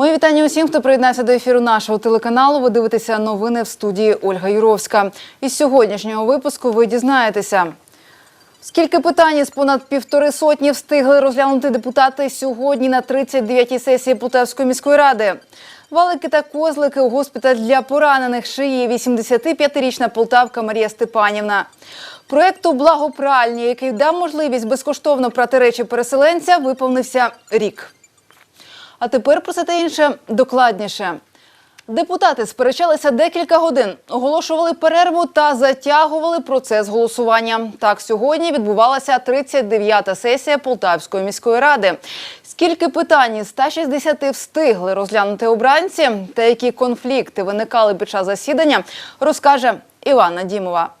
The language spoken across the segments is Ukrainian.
Мої вітання усім, хто приєднався до ефіру нашого телеканалу. Ви дивитеся новини в студії Ольга Юровська. Із сьогоднішнього випуску ви дізнаєтеся. Скільки питань із понад півтори сотні встигли розглянути депутати сьогодні на 39-й сесії Полтавської міської ради? Валики та козлики у госпіталь для поранених шиї 85-річна полтавка Марія Степанівна. Проекту Благопральні, який дав можливість безкоштовно прати речі переселенця, виповнився рік. А тепер про це та інше докладніше. Депутати сперечалися декілька годин, оголошували перерву та затягували процес голосування. Так, сьогодні відбувалася 39-та сесія Полтавської міської ради. Скільки питань із 160 встигли розглянути обранці та які конфлікти виникали під час засідання, розкаже Івана Дімова.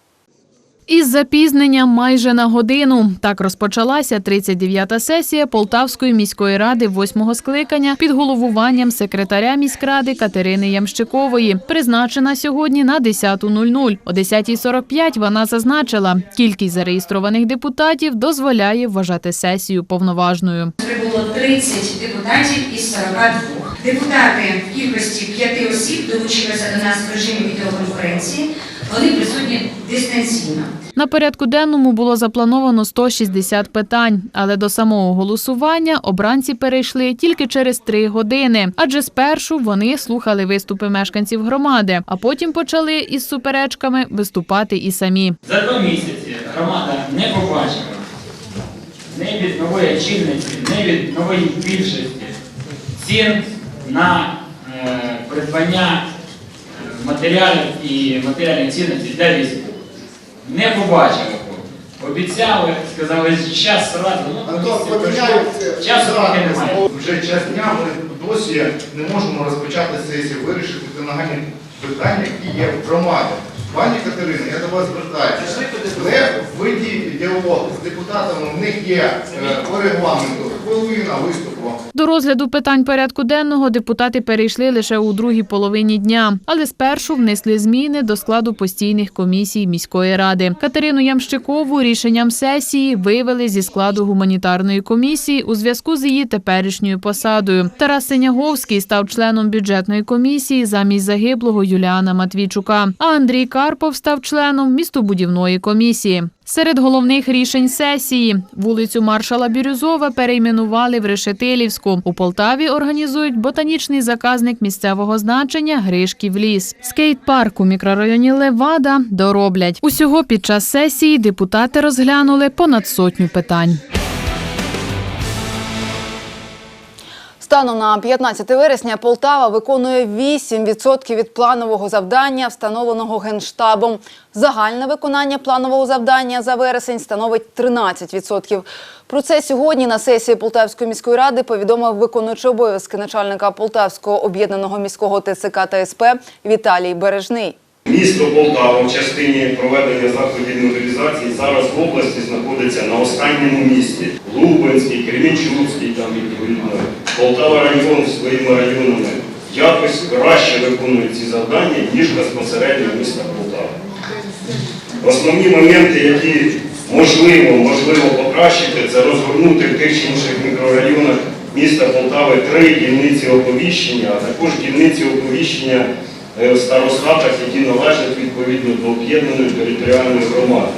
Із запізненням майже на годину так розпочалася 39-та сесія Полтавської міської ради восьмого скликання під головуванням секретаря міськради Катерини Ямщикової. Призначена сьогодні на 10.00. О 10.45 вона зазначила, кількість зареєстрованих депутатів дозволяє вважати сесію повноважною. Прибуло 30 депутатів із 42. Депутати в кількості 5 осіб долучилися до нас в режимі відеоконференції. Вони присутні дистанційно. На порядку денному було заплановано 160 питань, але до самого голосування обранці перейшли тільки через три години. Адже спершу вони слухали виступи мешканців громади, а потім почали із суперечками виступати і самі. За два місяці громада не побачила не від нової очільниці, не від нової більшості цін на е, придбання матеріалів і матеріальних цінностей для військових. Не побачили. Обіцяли, сказали, що час сразу, ну, часу поки немає. Вже час дня ми досі не можемо розпочати сесію, вирішити ті нагальні питання, які є в громаді. Пані Катерина, я до вас звертаюся. Не ведіть діалог з депутатами, в них є е, по регламенту хвилина виступу. До розгляду питань порядку денного депутати перейшли лише у другій половині дня, але спершу внесли зміни до складу постійних комісій міської ради. Катерину Ямщикову рішенням сесії вивели зі складу гуманітарної комісії у зв'язку з її теперішньою посадою. Тарас Синяговський став членом бюджетної комісії замість загиблого Юліана Матвійчука. А Андрій Карпов став членом містобудівної комісії. Серед головних рішень сесії вулицю маршала Бірюзова перейменували в Решетилівську. У Полтаві організують ботанічний заказник місцевого значення Гришків ліс. Скейт-парк у мікрорайоні Левада дороблять. Усього під час сесії депутати розглянули понад сотню питань. Станом на 15 вересня Полтава виконує 8% від планового завдання, встановленого Генштабом. Загальне виконання планового завдання за вересень становить 13%. Про це сьогодні на сесії Полтавської міської ради повідомив виконуючий обов'язки начальника Полтавського об'єднаного міського ТЦК та СП Віталій Бережний. Місто Полтава в частині проведення заходів мобілізації зараз в області знаходиться на останньому місці. Лубенський, Кремінчуцький, там відповідно, Полтава район своїми районами якось краще виконує ці завдання, ніж безпосередньо місто Полтава. Основні моменти, які можливо, можливо покращити, це розгорнути в тих чи інших мікрорайонах міста Полтави три дільниці оповіщення, а також дільниці оповіщення в старостатах, які належать відповідно до об'єднаної територіальної громади.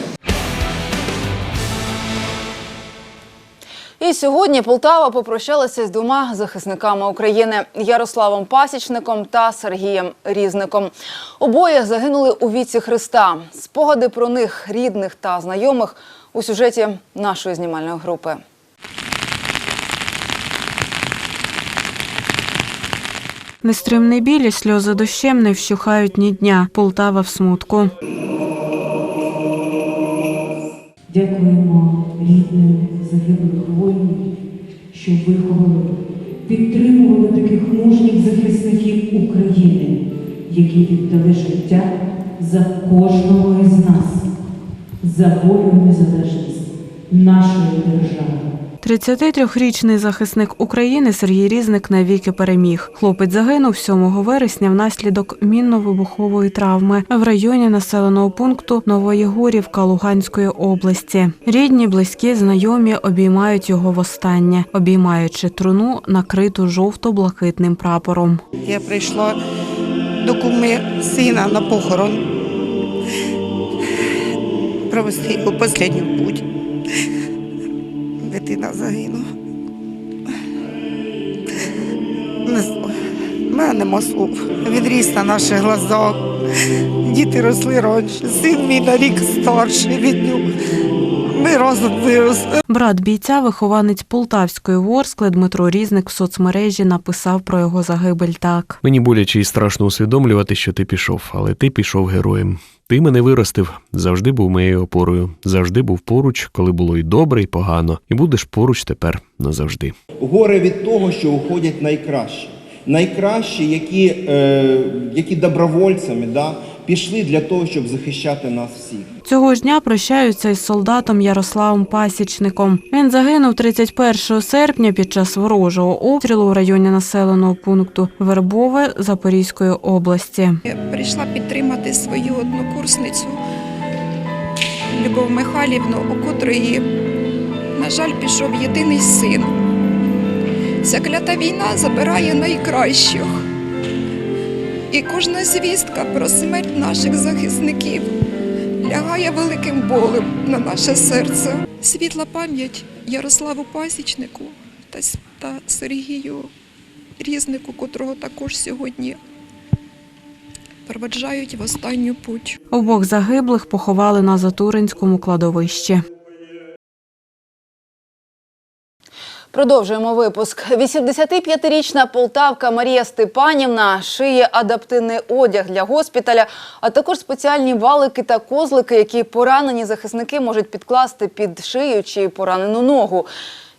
І сьогодні Полтава попрощалася з двома захисниками України Ярославом Пасічником та Сергієм Різником. Обоє загинули у віці Христа. Спогади про них, рідних та знайомих у сюжеті нашої знімальної групи. Нестримний біль і сльози дощем не вщухають ні дня. Полтава в смутку. Дякуємо рідним загиблих воїнів, що виховали, підтримували таких мужніх захисників України, які віддали життя за кожного із нас, за волю і незалежність нашої держави. 33-річний захисник України Сергій Різник навіки переміг. Хлопець загинув 7 вересня внаслідок мінно-вибухової травми в районі населеного пункту Новоєгорівка Луганської області. Рідні, близькі, знайомі обіймають його востаннє, обіймаючи труну, накриту жовто-блакитним прапором. Я прийшла до куми сина на похорон. Провести його останню путь. Дитина загинула. Мене нема слов. Відріс на наших глазах. Діти росли раніше. Син мій на рік старший від нього. Ми разом виросли. Брат бійця, вихованець Полтавської Ворскли Дмитро Різник в соцмережі написав про його загибель так. Мені боляче і страшно усвідомлювати, що ти пішов, але ти пішов героєм. Ти мене виростив, завжди був моєю опорою, завжди був поруч, коли було і добре, і погано, і будеш поруч тепер назавжди. горе від того, що уходять найкращі. Найкращі, які, е, які добровольцями да, пішли для того, щоб захищати нас всіх. Цього ж дня прощаються із солдатом Ярославом Пасічником. Він загинув 31 серпня під час ворожого обстрілу в районі населеного пункту Вербове Запорізької області. Я прийшла підтримати свою однокурсницю Любов Михайлівну, у котрої, на жаль, пішов єдиний син. Ця клята війна забирає найкращих. І кожна звістка про смерть наших захисників лягає великим болем на наше серце. Світла пам'ять Ярославу Пасічнику та, Сергію Різнику, котрого також сьогодні проведжають в останню путь. Обох загиблих поховали на Затуринському кладовищі. Продовжуємо випуск. 85-річна полтавка Марія Степанівна шиє адаптивний одяг для госпіталя, а також спеціальні валики та козлики, які поранені захисники можуть підкласти під шию чи поранену ногу.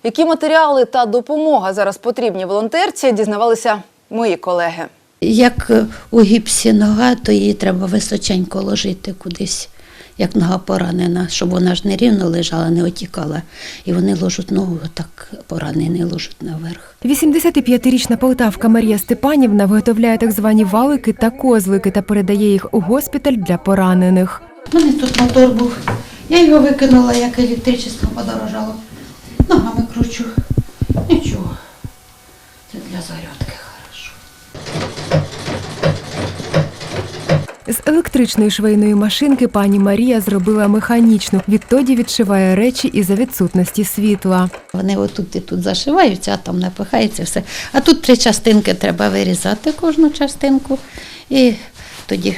Які матеріали та допомога зараз потрібні волонтерці, дізнавалися мої колеги. Як у гіпсі нога, то її треба височенько ложити кудись, як нога поранена, щоб вона ж не рівно лежала, не отікала. І вони ложать ногу так поранений, ложать наверх. 85-річна полтавка Марія Степанівна виготовляє так звані валики та козлики та передає їх у госпіталь для поранених. У мене тут мотор був. Я його викинула, як електричество подорожало. Ногами кручу. Нічого. Це для зарядки хорошо. З електричної швейної машинки пані Марія зробила механічну. Відтоді відшиває речі і за відсутності світла. Вони отут і тут зашиваються, а там напихається все. А тут три частинки треба вирізати кожну частинку і тоді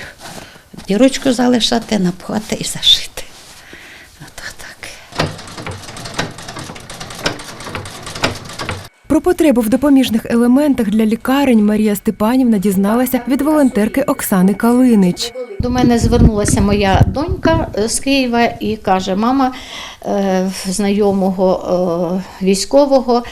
дірочку залишати, напхати і зашити. Ото так. Про потребу в допоміжних елементах для лікарень Марія Степанівна дізналася від волонтерки Оксани Калинич. До мене звернулася моя донька е, з Києва і каже: мама е, знайомого е, військового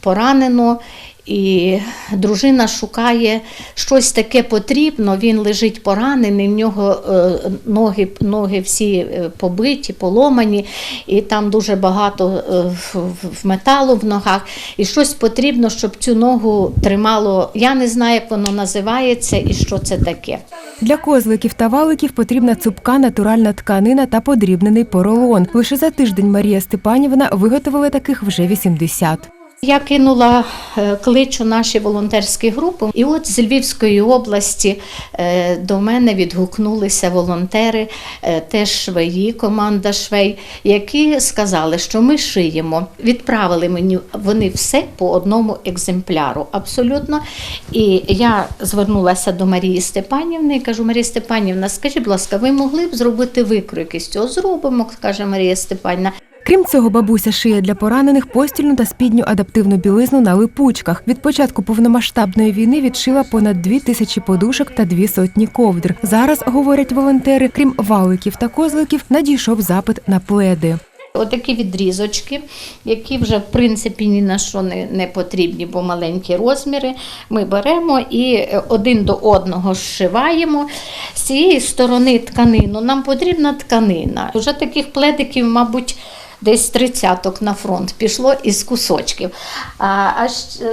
поранено. І дружина шукає щось таке потрібно. Він лежить поранений, в нього е, ноги, ноги всі е, побиті, поломані, і там дуже багато е, в- в металу в ногах. І щось потрібно, щоб цю ногу тримало. Я не знаю, як воно називається і що це таке. Для козликів та валиків потрібна цупка натуральна тканина та подрібнений поролон. Лише за тиждень Марія Степанівна виготовила таких вже 80. Я кинула е, клич у наші волонтерські групи, і от з Львівської області е, до мене відгукнулися волонтери, е, теж швеї, команда швей, які сказали, що ми шиємо. Відправили мені вони все по одному екземпляру, абсолютно. І я звернулася до Марії Степанівни і кажу: Марія Степанівна, скажіть, будь ласка, ви могли б зробити викройки з цього? Зробимо, каже Марія Степанівна. Крім цього, бабуся шиє для поранених постільну та спідню адаптивну білизну на липучках. Від початку повномасштабної війни відшила понад дві тисячі подушок та дві сотні ковдр. Зараз, говорять волонтери, крім валиків та козликів, надійшов запит на пледи. Отакі відрізочки, які вже в принципі ні на що не, не потрібні, бо маленькі розміри. Ми беремо і е, один до одного зшиваємо. З цієї сторони тканину нам потрібна тканина. Вже таких пледиків, мабуть, десь тридцяток на фронт пішло із кусочків. А, а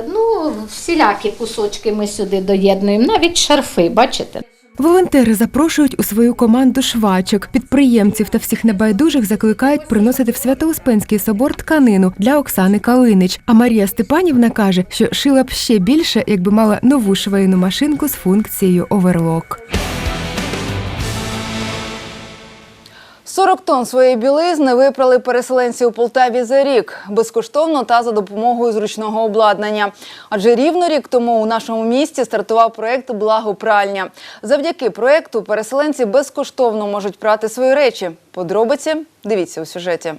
ну, всілякі кусочки ми сюди доєднуємо, навіть шарфи, бачите? Волонтери запрошують у свою команду швачок. Підприємців та всіх небайдужих закликають приносити в Свято-Успенський собор тканину для Оксани Калинич. А Марія Степанівна каже, що шила б ще більше, якби мала нову швейну машинку з функцією оверлок. 40 тонн своєї білизни випрали переселенці у Полтаві за рік безкоштовно та за допомогою зручного обладнання. Адже рівно рік тому у нашому місті стартував проект Благопральня. Завдяки проекту переселенці безкоштовно можуть прати свої речі. Подробиці дивіться у сюжеті.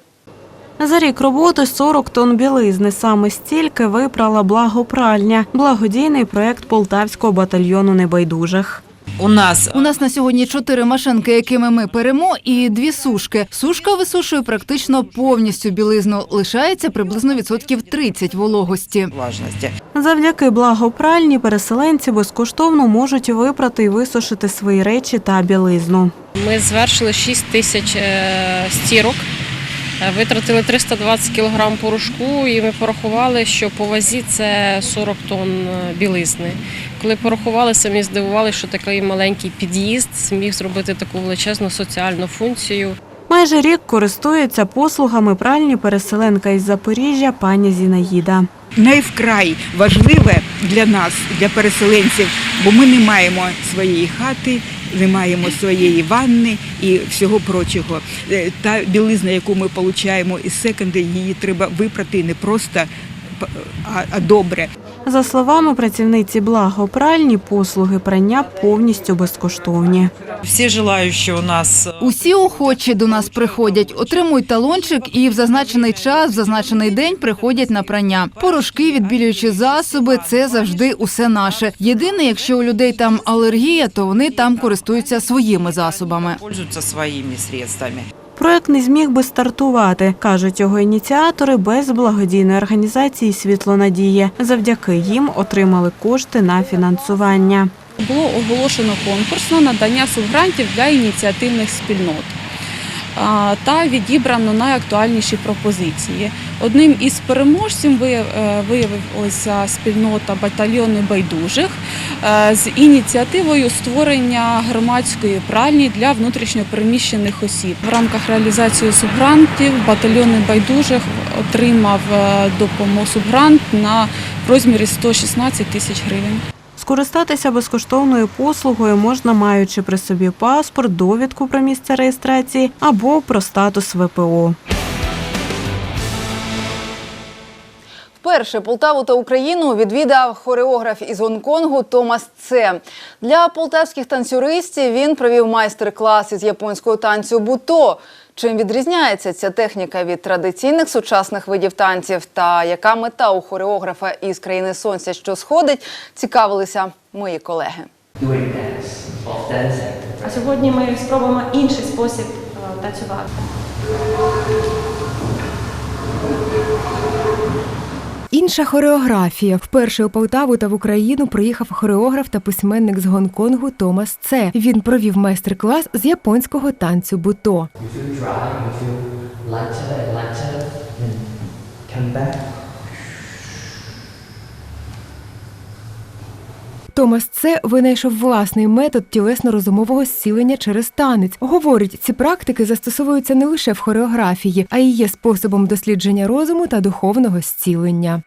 За рік роботи 40 тонн білизни. Саме стільки випрала благопральня, благодійний проект Полтавського батальйону небайдужих. У нас У нас на сьогодні чотири машинки, якими ми перемо, і дві сушки. Сушка висушує практично повністю білизну. Лишається приблизно відсотків 30 вологості. влажності. Завдяки благопральні переселенці безкоштовно можуть випрати і висушити свої речі та білизну. Ми звершили 6 тисяч е, стірок, витратили 320 кг порошку і ми порахували, що по вазі це 40 тонн е, білизни. Коли порахували, самі здивувалися, що такий маленький під'їзд зміг зробити таку величезну соціальну функцію. Майже рік користується послугами пральні переселенка із Запоріжжя пані Зінаїда. Найвкрай важливе для нас, для переселенців, бо ми не маємо своєї хати, не маємо своєї ванни і всього прочого. Е, Та білизна, яку ми отримуємо із секонди, її треба випрати не просто, а добре. За словами працівниці благопральні, послуги прання повністю безкоштовні. Всі желаючі у нас Усі охочі до нас приходять, отримують талончик і в зазначений час, в зазначений день приходять на прання. Порошки, відбілюючі засоби це завжди усе наше. Єдине, якщо у людей там алергія, то вони там користуються своїми засобами. пользуються своїми средствами. Проект не зміг би стартувати, кажуть його ініціатори, без благодійної організації Світло надії. Завдяки їм отримали кошти на фінансування. Було оголошено конкурс на надання субгрантів для ініціативних спільнот. Та відібрано найактуальніші пропозиції. Одним із переможців е, виявилася спільнота батальйони байдужих е, з ініціативою створення громадської пральні для внутрішньопереміщених осіб. В рамках реалізації субгрантів батальйони байдужих отримав е, допомогу субгрант на розмірі 116 тисяч гривень. Скористатися безкоштовною послугою можна, маючи при собі паспорт, довідку про місце реєстрації або про статус ВПО. Вперше Полтаву та Україну відвідав хореограф із Гонконгу Томас Це. Для полтавських танцюристів він провів майстер-клас із японського танцю буто. Чим відрізняється ця техніка від традиційних сучасних видів танців та яка мета у хореографа із країни сонця, що сходить, цікавилися мої колеги. А сьогодні ми спробуємо інший спосіб е, танцювати. Інша хореографія. Вперше у Полтаву та в Україну приїхав хореограф та письменник з Гонконгу Томас Це. Він провів майстер-клас з японського танцю буто. Томас це винайшов власний метод тілесно-розумового зцілення через танець. Говорить, ці практики застосовуються не лише в хореографії, а й є способом дослідження розуму та духовного зцілення.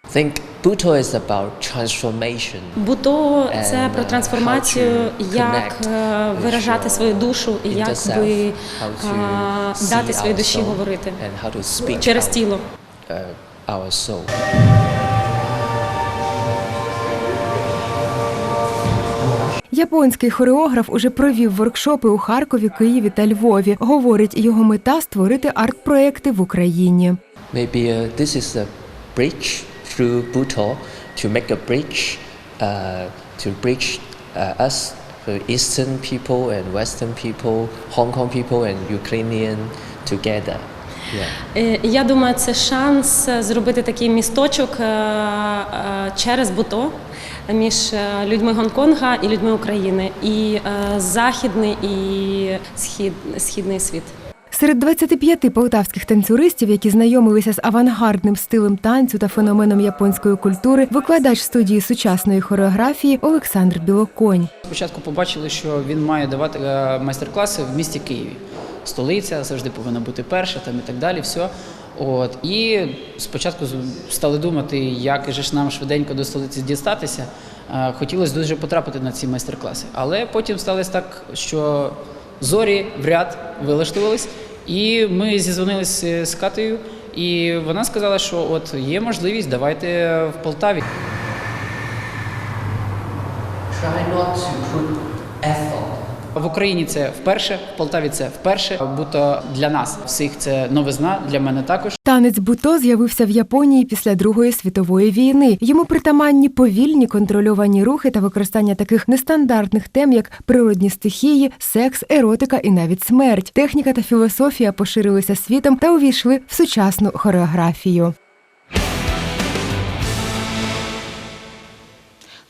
Буто це про uh, трансформацію, як е, виражати свою душу і як би see дати своїй душі говорити через тіло. uh, our soul. Японський хореограф уже провів воркшопи у Харкові, Києві та Львові. Говорить, його мета створити арт-проекти в Україні. Maybe uh, this is a bridge through Buto to make a bridge uh, to bridge uh, us, the Eastern people and Western people, Hong Kong people and Ukrainian together. Yeah. Е, Я думаю, це шанс е, зробити такий місточок е, через буто між е, людьми Гонконга і людьми України, і е, західний і схід, східний світ. Серед 25 полтавських танцюристів, які знайомилися з авангардним стилем танцю та феноменом японської культури, викладач студії сучасної хореографії Олександр Білоконь. Спочатку побачили, що він має давати е, майстер-класи в місті Києві. Столиця завжди повинна бути перша, там і так далі. Все. От і спочатку стали думати, як же ж нам швиденько до столиці дістатися. Е, Хотілося дуже потрапити на ці майстер-класи. Але потім сталося так, що зорі в ряд вилаштувались, і ми зізвонилися з Катею, і вона сказала, що от є можливість, давайте в Полтаві. Try not to put effort. В Україні це вперше, в Полтаві це вперше. Будто для нас всіх це новизна, для мене також. Танець буто з'явився в Японії після Другої світової війни. Йому притаманні повільні контрольовані рухи та використання таких нестандартних тем, як природні стихії, секс, еротика і навіть смерть. Техніка та філософія поширилися світом та увійшли в сучасну хореографію.